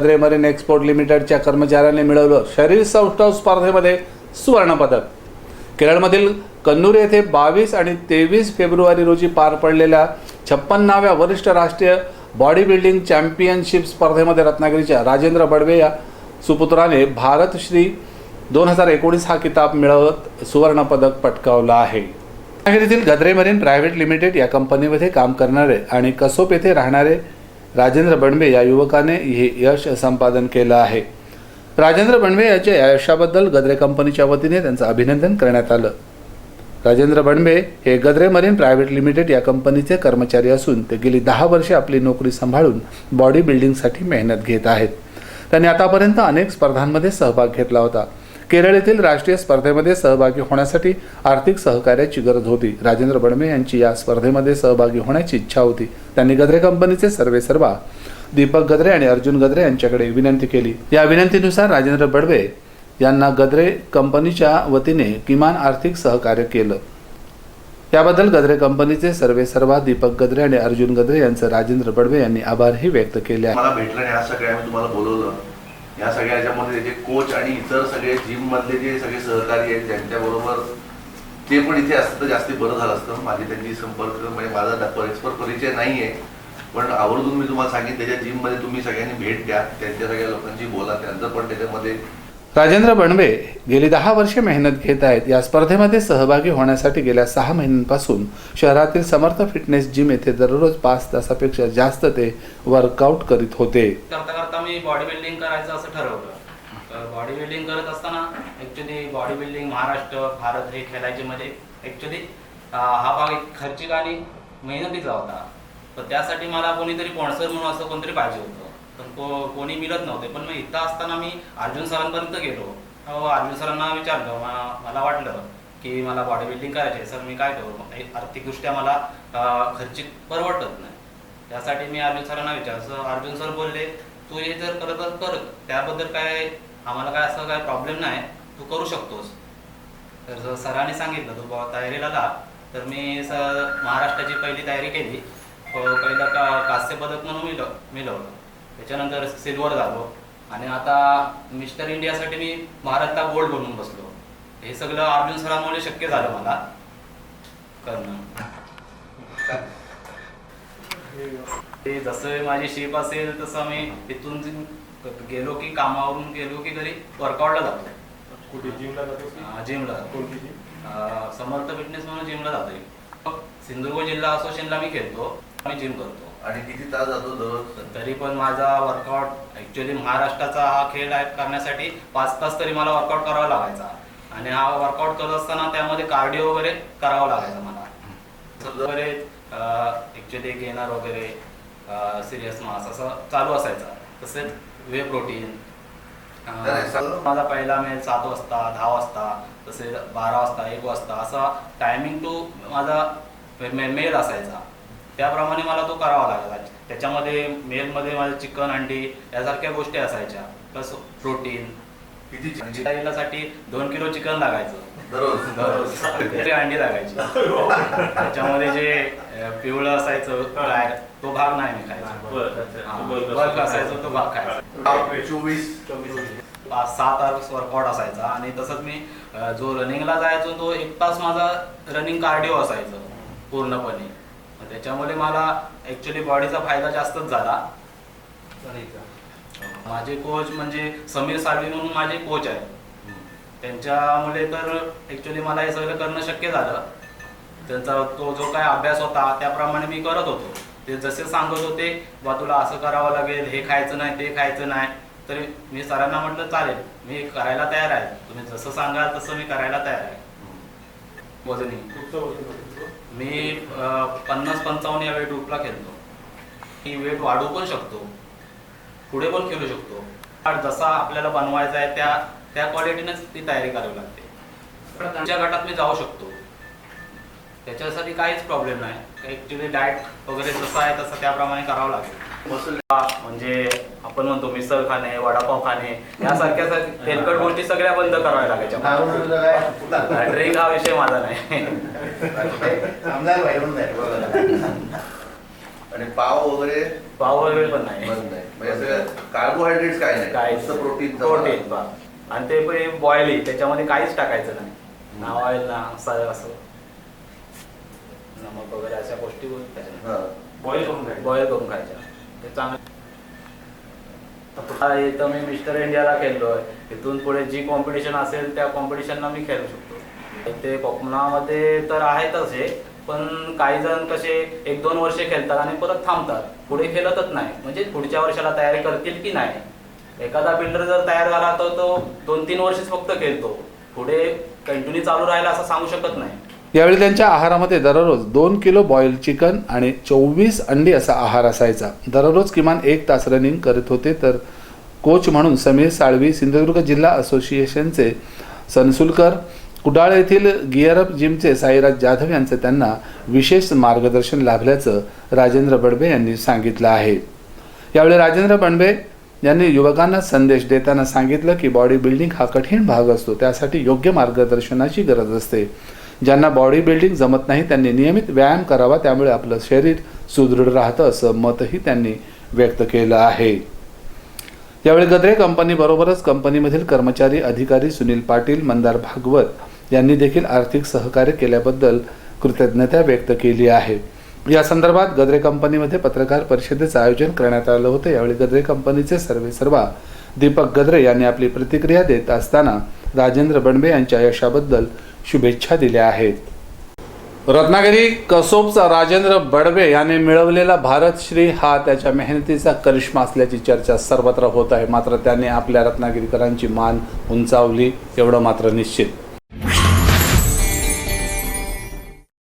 Gadre marine export लिमिटेडच्या कर्मचाऱ्यांनी मिळवलं शरीर सौष्ठव स्पर्धेमध्ये सुवर्णपदक. केरळमधील कन्नूर येथे बावीस आणि तेवीस फेब्रुवारी रोजी पार पडलेल्या छप्पन्नाव्या वरिष्ठ राष्ट्रीय बॉडी बिल्डिंग चॅम्पियनशिप स्पर्धेमध्ये रत्नागिरीच्या राजेंद्र बडवे या सुपुत्राने भारतश्री दोन हजार एकोणीस हा किताब मिळवत सुवर्णपदक पटकावला आहे. रत्नागिरीतील गद्रे मरीन प्रायव्हेट लिमिटेड या कंपनीमध्ये काम करणारे आणि कसोप येथे राहणारे राजेंद्र बणबे या युवकाने हे यश संपादन केलं आहे. राजेंद्र बणवे याच्या या यशाबद्दल गद्रे कंपनीच्या वतीने त्यांचं अभिनंदन करण्यात आलं. राजेंद्र बणबे हे गद्रे मरीन प्रायव्हेट लिमिटेड या कंपनीचे कर्मचारी असून ते गेली दहा वर्षे आपली नोकरी सांभाळून बॉडी बिल्डिंगसाठी मेहनत घेत आहेत. त्यांनी आतापर्यंत अनेक स्पर्धांमध्ये सहभाग घेतला होता. केरळ येथील राष्ट्रीय स्पर्धेमध्ये सहभागी होण्यासाठी आर्थिक सहकार्याची गरज होती. राजेंद्र बडमे यांची या स्पर्धेमध्ये सहभागी होण्याची इच्छा होती. त्यांनी गद्रे कंपनीचे सर्वे सर्वा दीपक गद्रे आणि अर्जुन गद्रे यांच्याकडे विनंती केली. या विनंतीनुसार राजेंद्र बडवे यांना गद्रे कंपनीच्या वतीने किमान आर्थिक सहकार्य केलं. याबद्दल गद्रे कंपनीचे सर्वे सर्वा दीपक गद्रे आणि अर्जुन गद्रे यांचं राजेंद्र बडवे यांनी आभारही व्यक्त केले आहे. मला भेटलं आणि आज सगळ्या तुम्हाला बोलवलं. या सगळ्या याच्यामध्ये त्याचे कोच आणि इतर सगळे जिम मधले जे सगळे सहकारी आहेत त्यांच्याबरोबर ते पण इथे असतं तर जास्ती बरं झालं असतं. माझी त्यांची संपर्क म्हणजे माझा परस्पर परिचय नाही आहे पण आवर्जून मी तुम्हाला सांगितलं त्याच्या जिममध्ये तुम्ही सगळ्यांनी भेट द्या. त्यांच्या सगळ्या लोकांशी बोला. त्यांचं पण त्याच्यामध्ये राजेंद्र बणवे गेली दहा वर्षे मेहनत घेत आहेत. या स्पर्धेमध्ये सहभागी होण्यासाठी गेल्या सहा महिन्यांपासून शहरातील समर्थ फिटनेस जिम येथे दररोज पाच तासापेक्षा जास्त ते वर्कआउट करीत होते. करता करता मी बॉडी बिल्डिंग करायचं असं ठरवलं. बॉडी बिल्डिंग करत असताना actually body building Maharashtra Bharat हे खेळायचे म्हणजे ॲक्च्युली हा भाग एक खर्चिक आणि मेहनतीचा होता. तर त्यासाठी मला कोणीतरी स्पॉन्सर म्हणून असं कोणतरी पाहिजे होतं. पण को कोणी मिळत नव्हते. पण मग इथं असताना मी अर्जुन सरांपर्यंत गेलो. अर्जुन सरांना विचारलं. मला वाटलं की मला बॉडी बिल्डिंग करायची आहे सर मी काय करू? एक आर्थिकदृष्ट्या मला अं, खर्चिक परवडत नाही. त्यासाठी मी अर्जुन सरांना विचारलं. सर अर्जुन सर बोलले तू हे जर करत असेल कर. त्याबद्दल काय आम्हाला काय असं काय प्रॉब्लेम नाही. तू करू शकतोस. तर जर सरांनी सांगितलं तू बाबा तयारीला लाग तर मी सर महाराष्ट्राची पहिली तयारी केली. पहिला पहिलं का कांस्य पदक म्हणून मिळव मिळवलं. त्याच्यानंतर सिल्वर झालो. आणि आता मिस्टर इंडियासाठी मी भारतला गोल्ड बनवून बसलो. हे सगळं अर्जुन सरांमुळे शक्य झालं मला. करणं. ते जसं माझी शिप असेल तसं मी तिथून गेलो की कामावरून गेलो की घरी वर्कआउटला जातो. कुठे? जिमला जिमला जातो कोणती जिम? अं, समर्थ फिटनेस म्हणून जिमला जातोय. सिंधुदुर्ग जिल्हा असोसिएशनला मी खेळतो मी जिम करतो. आणि किती तास जातो दररोज? तरी पण माझा वर्कआउट ऍक्च्युली महाराष्ट्राचा हा खेळ आहे करण्यासाठी पाच तास तरी मला वर्कआउट करावा लागायचा. आणि हा वर्कआउट करत असताना त्यामध्ये कार्डिओ वगैरे करावा लागायचा मला. वगैरे ऍक्च्युली गेनर वगैरे सिरियस मास असं चालू असायचा. तसेच वे प्रोटीन. माझा पहिला मेल सात वाजता दहा वाजता तसेच बारा वाजता एक वाजता असा टायमिंग टू माझा मेल असायचा. त्याप्रमाणे मला तो करावा लागायचा त्याच्यामध्ये मेलमध्ये माझं चिकन अंडी यासारख्या गोष्टी असायच्या. Plus protein. किती? साठी दोन किलो चिकन लागायचं. दररोज? दररोज. अंडी लागायची. त्याच्यामध्ये जे पिवळं असायचं काय तो भाग नाही मी खायचा. असायचा. तो भाग खायचा. चोवीस? पाच सहा तास वर्कआउट असायचा. आणि तसंच मी जो रनिंगला जायचो तो एक तास माझा रनिंग कार्डिओ असायचं. पूर्णपणे. त्याच्यामुळे मला ऍक्च्युली बॉडीचा फायदा जास्तच झाला. माझे कोच म्हणजे समीर साळवी म्हणून माझे कोच आहेत. त्यांच्यामुळे तर ऍक्च्युली मला हे सगळं करणं शक्य झालं. त्यांचा तो जो काय अभ्यास होता त्याप्रमाणे मी करत होतो. ते जसे सांगत होते बा तुला असं करावं लागेल हे खायचं नाही ते खायचं नाही. तरी मी सरांना म्हटलं चालेल मी करायला तयार आहे. तुम्ही जसं सांगाल तसं मी करायला तयार आहे. वजनी मी पन्नास पंचावन्न या वेट ग्रुपला खेळतो. मी वेट वाढवू पण शकतो. पुढे पण खेळू शकतो. जसा आपल्याला बनवायचा आहे त्या त्या क्वालिटीनेच ती तयारी करावी लागते. त्यांच्या गटात मी जाऊ शकतो. त्याच्यासाठी काहीच प्रॉब्लेम नाही. ॲक्च्युली डाएट वगैरे जसं आहे तसं त्याप्रमाणे करावं लागेल. म्हणजे आपण म्हणतो मिसळ खाणे वडापाव खाणे यासारख्या तेलकट गोष्टी सगळ्या बंद कराव्या लागायच्या. ड्रिंक हा विषय माझा नाही. आणि पाव वगैरे? पाव वगैरे पण नाही. म्हणजे कार्बोहायड्रेट्स काय नाही. काय प्रोटीन प्रोटीन पा आणि ते पण बॉईल त्याच्यामध्ये काहीच टाकायचं नाही. ना ऑइल ना असं. असं नमक वगैरे अशा गोष्टी बॉईल करून. बॉईल करून खायच्या ते चांगलं. इथं मी मिस्टर इंडियाला खेळलोय इथून पुढे जी कॉम्पिटिशन असेल त्या कॉम्पिटिशनला मी खेळू शकतो. ते कोकणामध्ये तर आहेतच हे पण काही जण कसे एक दोन वर्षे खेळतात आणि परत थांबतात. पुढे खेळतच नाही. म्हणजे पुढच्या वर्षाला तयारी करतील की नाही? एखादा बिल्डर जर तयार झाला तर तो दोन तीन वर्षेच फक्त खेळतो. पुढे कंटिन्यू चालू राहिला असं सांगू शकत नाही. यावेळी त्यांच्या आहारामध्ये दररोज दोन किलो बॉईल चिकन आणि चोवीस अंडी असा आहार असायचा. दररोज किमान एक तास रनिंग करत होते तर कोच म्हणून समीर साळवी सिंधुदुर्ग जिल्हा असोसिएशनचे सनसुलकर कुडाळ येथील गिअरअप जिमचे साईराज जाधव यांचं त्यांना विशेष मार्गदर्शन लाभल्याचं राजेंद्र बडबे यांनी सांगितलं आहे. यावेळी राजेंद्र बडबे यांनी युवकांना संदेश देताना सांगितलं की बॉडी बिल्डिंग हा कठीण भाग असतो त्यासाठी योग्य मार्गदर्शनाची गरज असते. ज्यांना बॉडी बिल्डिंग जमत नाही त्यांनी नियमित व्यायाम करावा त्यामुळे आपलं शरीर सुदृढ राहतं असं मतही त्यांनी व्यक्त केलं आहे. यावेळी गद्रे कंपनीबरोबरच कंपनीमधील कर्मचारी अधिकारी सुनील पाटील मंदार भागवत यांनी देखील आर्थिक सहकार्य केल्याबद्दल कृतज्ञता व्यक्त केली आहे. या संदर्भात गद्रे कंपनीमध्ये पत्रकार परिषदेचं आयोजन करण्यात आलं होतं. यावेळी गद्रे कंपनीचे सर्वे सर्वा दीपक गद्रे यांनी आपली प्रतिक्रिया देत असताना राजेंद्र बणबे यांच्या यशाबद्दल शुभेच्छा दिल्या आहेत. रत्नागिरी कसोबचा राजेंद्र बडवे याने मिळवलेला भारतश्री हा त्याच्या मेहनतीचा करिश्मा असल्याची चर्चा सर्वत्र होत आहे. मात्र त्याने आपल्या रत्नागिरीकरांची मान उंचावली एवढं मात्र निश्चित.